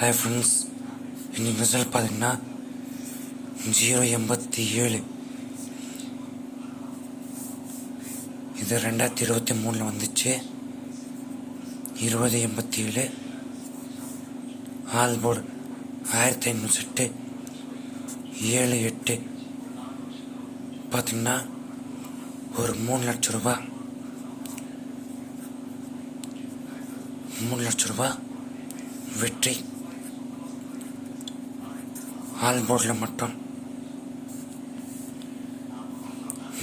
Hi friends இன்னைக்கு result பார்த்தீங்கன்னா zero எண்பத்தி ஏழு. இது ரெண்டாயிரத்தி இருபத்தி மூணில் வந்துச்சு. இருபது எண்பத்தி ஏழு. ஆல் போர்டு ஆயிரத்தி ஐநூற்றி எட்டு. ஏழு எட்டு. பார்த்தீங்கன்னா ஒரு மூணு லட்சம் ரூபா. மூணு லட்சம் ரூபா வெற்றி. ஆல் போர்டில் மட்டும்.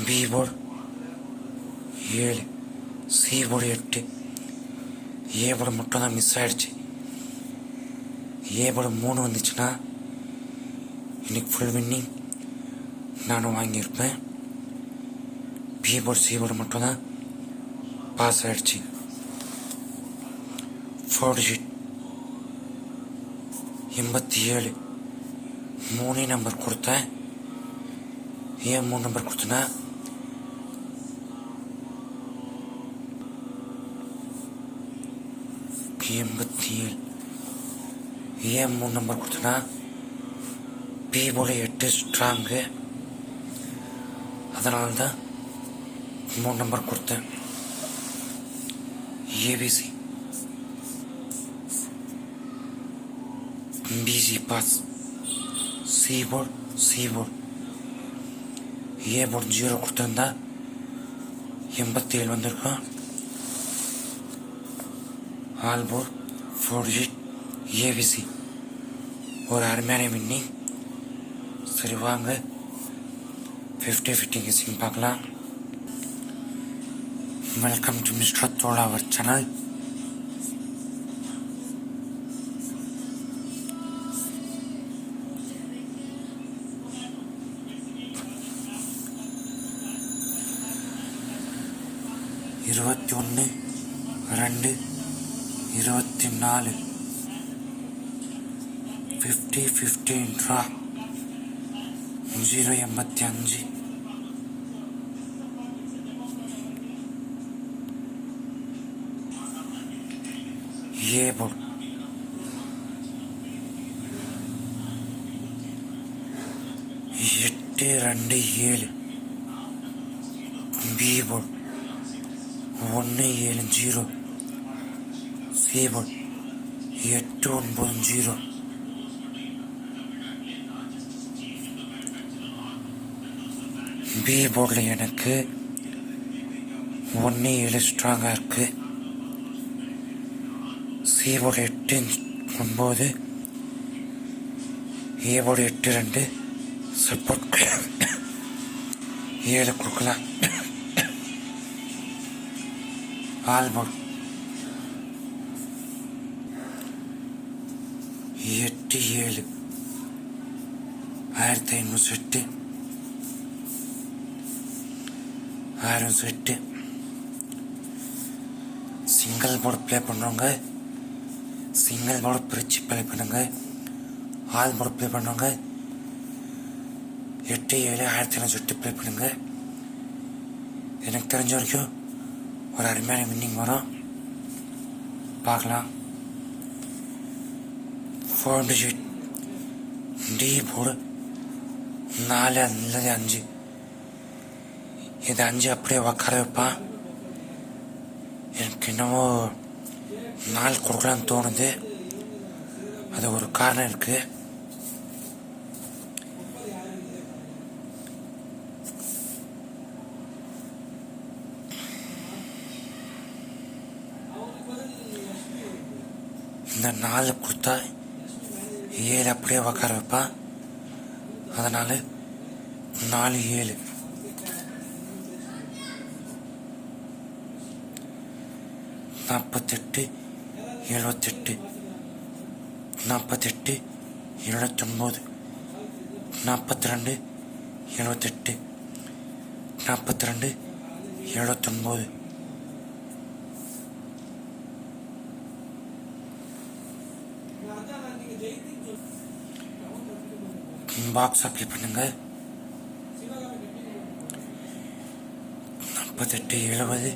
பி போர்டு ஏழு சி போர்டு எட்டு. ஏ போர்டு மட்டும் தான் மிஸ் ஆகிடுச்சு ஏ போர்டு மூணு வந்துச்சுன்னா இன்னைக்கு ஃபுல் வின்னிங் நானும் வாங்கியிருப்பேன். பி போர்டு சி போர்டு மட்டும் தான் பாஸ் ஆகிடுச்சு ஃபோர்டு ஷீட் எண்பத்தி ஏழு. மூணே நம்பர் கொடுத்தேன் ஏன் மூணு நம்பர் கொடுத்தனா? எண்பத்தி ஏழு ஏன் மூணு நம்பர் கொடுத்தனா? பி போல எட்டு ஸ்ட்ராங்கு அதனால தான் மூணு நம்பர் கொடுத்தேன். ABC. BC pass C board C A board zero கொடுத்துருந்தா எண்பத்தி ஏழு வந்திருக்கும் ஆல் ஃபோர் ஜிட் ஏவிசி ஒரு அருமையான வின்னிங் சரி வாங்க ஃபிஃப்டி ஃபிஃப்டி கிசிங் பார்க்கலாம் வெல்கம் டு மிஸ்டர் தோல் அவர் சேனல் இருபத்தி ஒன்று ரெண்டு இருபத்தி நாலு ஃபிஃப்டி ஃபிஃப்டீன் ஜீரோ எண்பத்தி அஞ்சு. ஏ எட்டு ரெண்டு ஏழு. பி ஒன்று ஏழு ஜீரோ. சி எட்டு ஒன்பது ஜீரோ. பி போர்டில் எனக்கு ஒன்று ஏழு ஸ்ட்ராங்காக இருக்குது சி போர்டு எட்டு ஒன்பது. ஏ போர்டு எட்டு ரெண்டு. சப்போர்ட் ஏழு கொடுக்கலாம். ஆல் எட்டு ஏழு. ஆயிரத்தி ஐநூறு செட்டு. ஆயிரம் செட்டு. சிங்கிள் போர்டு ப்ளே பண்ணுறவங்க சிங்கிள் போர்டு பிரித்து ப்ளே பண்ணுங்க. ஆல் போர்டு ப்ளே பண்ணுறவங்க எட்டு ஏழு ஆயிரத்தி ஐநூறு செட்டு ப்ளே பண்ணுங்க. எனக்கு தெரிஞ்ச வரைக்கும் ஒரு அருமையான வின்னிங் வரும். பார்க்கலாம். ஃபோர் டிஜிட் டி போர்டு நாலு அல்லது அஞ்சு. இது அஞ்சு அப்படியே உக்கார வைப்பான் எனக்கு என்னவோ நாள் கொடுக்கலான்னு தோணுது. அது ஒரு காரணம் இருக்குது இந்த நாலு கொடுத்தா ஏழு அப்படியே உக்கார வைப்பான் அதனால நாலு ஏழு. நாற்பத்தெட்டு எழுபத்தெட்டு நாற்பத்தெட்டு எழுபத்தொம்போது நாற்பத்தி ரெண்டு எழுபத்தெட்டு நாற்பத்தி ரெண்டு எழுபத்தொம்போது பாக்ஸ் அப்ளை பண்ணுங்க நாற்பத்தெட்டு எழுபது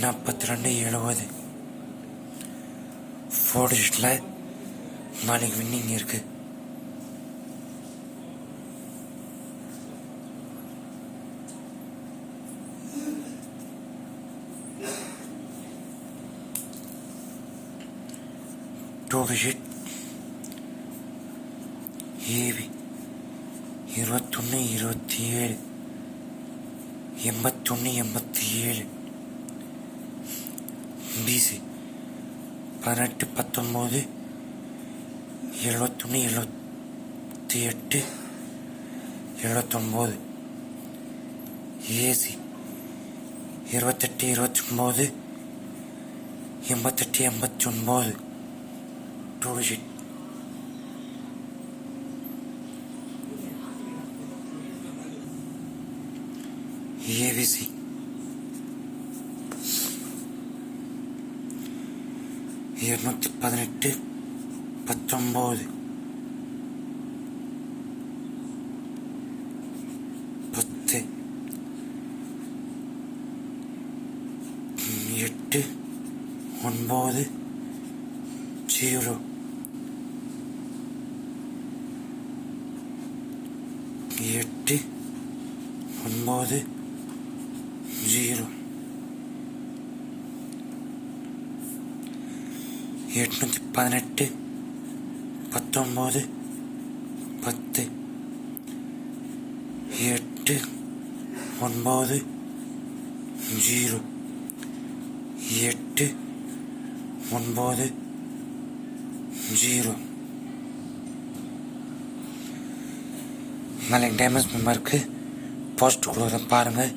நாற்பத்தி ரெண்டு எழுபது ஃபோர் டிஜிட்டில் நாளைக்கு வின்னிங் இருக்குது டூ ஏவி இருபத்தொன்று இருபத்தி ஏழு எண்பத்தொன்று எண்பத்தி ஏழு பிசி பதினெட்டு பத்தொம்போது எழுபத்தொன்று எழுபத்தி எட்டு எழுபத்தொம்போது ஏசி இருபத்தெட்டு இருபத்தொம்போது எண்பத்தெட்டு எண்பத்தி ஒன்பது டூ டிஜிட் ஏவிசி இருநூத்தி பதினெட்டு பத்தொம்போது. பத்து. எட்டு. ஒன்பது. ஜீரோ. எட்டு ஒன்பது ஜீரோ. எட்நூத்தி பதினெட்டு பத்தொம்போது பத்து. எட்டு ஒன்பது ஜீரோ. எட்டு ஒன்பது ஜீரோ. நாளைக்கு டேமேஜ் மெம்பருக்கு போஸ்ட் கொடுக்குறேன் பாருங்கள்